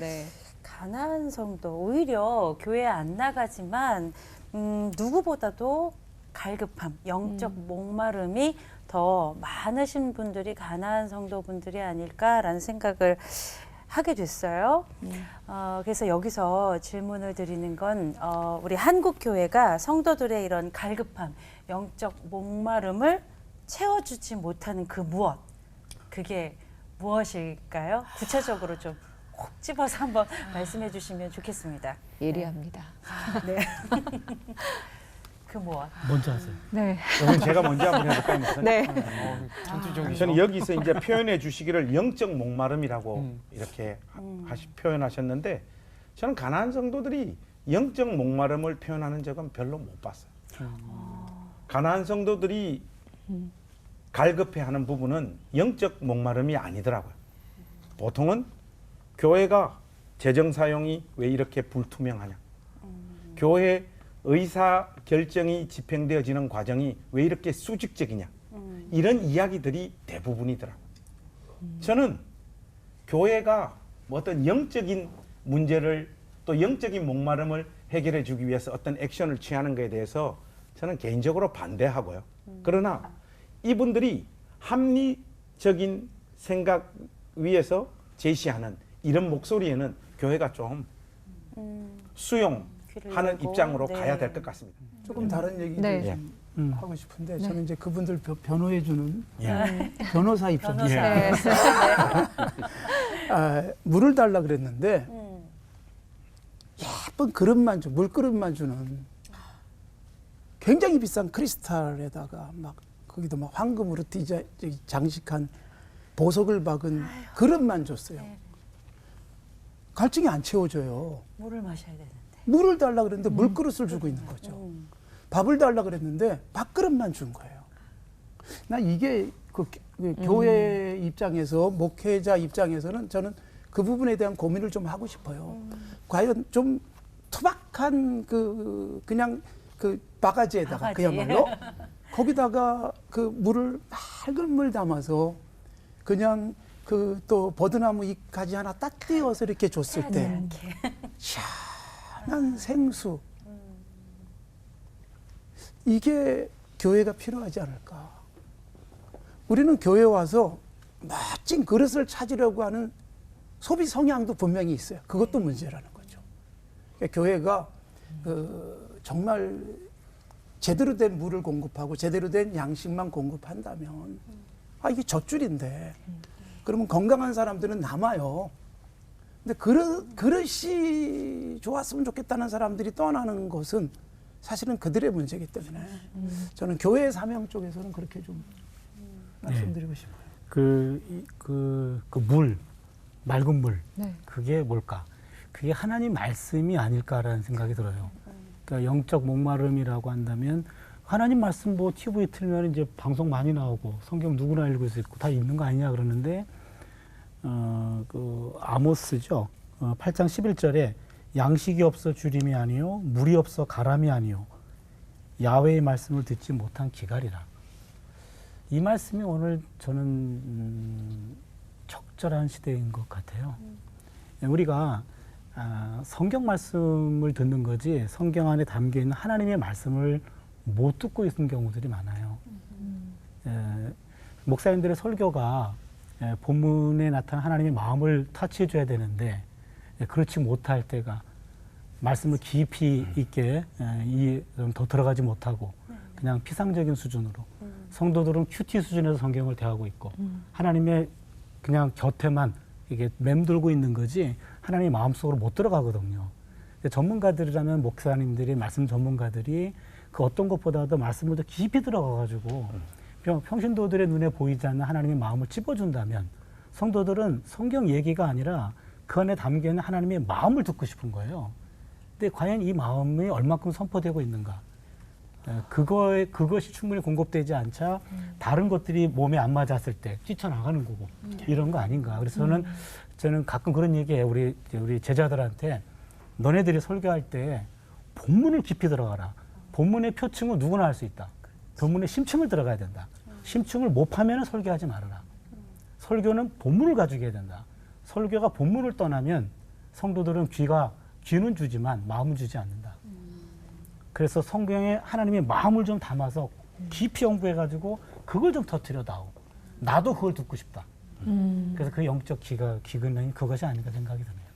네. 가난한 성도 오히려 교회 안 나가지만 음, 누구보다도 갈급함, 영적 음. 목마름이 더 많으신 분들이 가난한 성도분들이 아닐까라는 생각을 하게 됐어요. 음. 어, 그래서 여기서 질문을 드리는 건 어, 우리 한국 교회가 성도들의 이런 갈급함, 영적 목마름을 채워주지 못하는 그 무엇, 그게 무엇일까요? 구체적으로 좀 콕 집어서 한번 말씀해 주시면 좋겠습니다. 예리합니다. 네. 그 무엇? 먼저 하세요. 네. 그러면 제가 먼저 한번 해볼까요? 네. 어, 전투적이죠. 저는 여기서 이제 표현해 주시기를 영적 목마름이라고 음. 이렇게 하- 음. 하시, 표현하셨는데 저는 가난한 성도들이 영적 목마름을 표현하는 적은 별로 못 봤어요. 가난한 성도들이 음. 갈급해하는 부분은 영적 목마름이 아니더라고요. 보통은 교회가 재정 사용이 왜 이렇게 불투명하냐? 교회 의사 결정이 집행되어지는 과정이 왜 이렇게 수직적이냐? 음. 이런 이야기들이 대부분이더라고요. 저는 교회가 뭐 어떤 영적인 문제를 또 영적인 목마름을 해결해 주기 위해서 어떤 액션을 취하는 것에 대해서 저는 개인적으로 반대하고요. 그러나 이분들이 합리적인 생각 위에서 제시하는 이런 목소리에는 교회가 좀 음, 수용하는 열고, 입장으로 네. 가야 될 것 같습니다. 조금 다른 얘기를 네. 좀 음. 하고 싶은데 네. 저는 이제 그분들 변- 변호해 주는 예. 변호사 입장에서 변호사. 네. 아, 물을 달라 그랬는데 음, 예쁜 그릇만 주, 물그릇만 주는 굉장히 비싼 크리스탈에다가 막 거기도 막 황금으로 디자 장식한 보석을 박은 그릇만 줬어요. 네. 갈증이 안 채워져요. 물을 마셔야 되는데. 물을 달라 그랬는데 물그릇을 주고 있는 거죠. 음, 밥을 달라 그랬는데 밥그릇만 준 거예요. 나 이게 그, 교- 그 교회 입장에서 목회자 입장에서는 저는 그 부분에 대한 고민을 좀 하고 싶어요. 과연 좀 투박한 그 그냥 그 바가지에다가 바가지. 그야말로 거기다가 그 물을 맑은 물 담아서 그냥 그 또 버드나무 잎 가지 하나 딱 띄워서 이렇게 줬을 때 이렇게. 시원한 생수 이게 교회가 필요하지 않을까. 우리는 교회 와서 멋진 그릇을 찾으려고 하는 소비 성향도 분명히 있어요. 그것도 문제라는 거죠. 그러니까 교회가 그 정말 제대로 된 물을 공급하고 제대로 된 양식만 공급한다면 아 이게 젖줄인데 그러면 건강한 사람들은 남아요. 근데 그릇, 그릇이 좋았으면 좋겠다는 사람들이 떠나는 것은 사실은 그들의 문제이기 때문에 저는 교회 사명 쪽에서는 그렇게 좀 말씀드리고 싶어요. 그, 이- 그, 그 물, 맑은 물, 네. 그게 뭘까? 그게 하나님 말씀이 아닐까라는 생각이 들어요. 그러니까 영적 목마름이라고 한다면 하나님 말씀 뭐 TV 틀면 이제 방송 많이 나오고 성경 누구나 읽을 수 있고 다 있는 거 아니냐 그러는데 어, 그 아모스죠. 어, 8장 11절에 양식이 없어 주림이 아니요 물이 없어 가람이 아니요 야외의 말씀을 듣지 못한 기갈이라. 이 말씀이 오늘 저는 음, 적절한 시대인 것 같아요. 우리가 아, 성경 말씀을 듣는 거지 성경 안에 담겨 있는 하나님의 말씀을 못 듣고 있는 경우들이 많아요. 에, 목사님들의 설교가 에, 본문에 나타난 하나님의 마음을 터치해 줘야 되는데 에, 그렇지 못할 때가 말씀을 깊이 있게 에, 이, 좀더 들어가지 못하고 그냥 피상적인 수준으로 성도들은 큐티 수준에서 성경을 대하고 있고 하나님의 그냥 곁에만 이게 맴돌고 있는 거지 하나님의 마음속으로 못 들어가거든요. 전문가들이라면 목사님들이 말씀 전문가들이 그 어떤 것보다도 말씀을 더 깊이 들어가가지고 평- 평신도들의 눈에 보이지 않는 하나님의 마음을 찝어준다면 성도들은 성경 얘기가 아니라 그 안에 담겨 있는 하나님의 마음을 듣고 싶은 거예요. 근데 과연 이 마음이 얼마큼 선포되고 있는가? 에, 그거에 그것이 충분히 공급되지 않자 다른 것들이 몸에 안 맞았을 때 뛰쳐나가는 거고 이런 거 아닌가. 그래서 저는 저는 가끔 그런 얘기해요. 우리 우리 제자들한테 너네들이 설교할 때 본문을 깊이 들어가라. 본문의 표층은 누구나 할 수 있다. 본문의 심층을 들어가야 된다. 심층을 못 파면은 설교하지 말아라. 설교는 본문을 가지고 해야 된다. 설교가 본문을 떠나면 성도들은 귀가 귀는 주지만 마음은 주지 않는다. 그래서 성경에 하나님의 마음을 좀 담아서 깊이 연구해가지고 그걸 좀 터뜨려다오. 나도 그걸 듣고 싶다. 그래서 그 영적 기가 기근이 그것이 아닌가 생각이 드네요.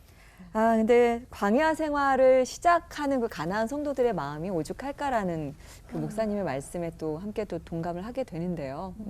아, 근데 광야 생활을 시작하는 그 가나안 성도들의 마음이 오죽할까라는 그 목사님의 말씀에 또 함께 또 동감을 하게 되는데요. 음.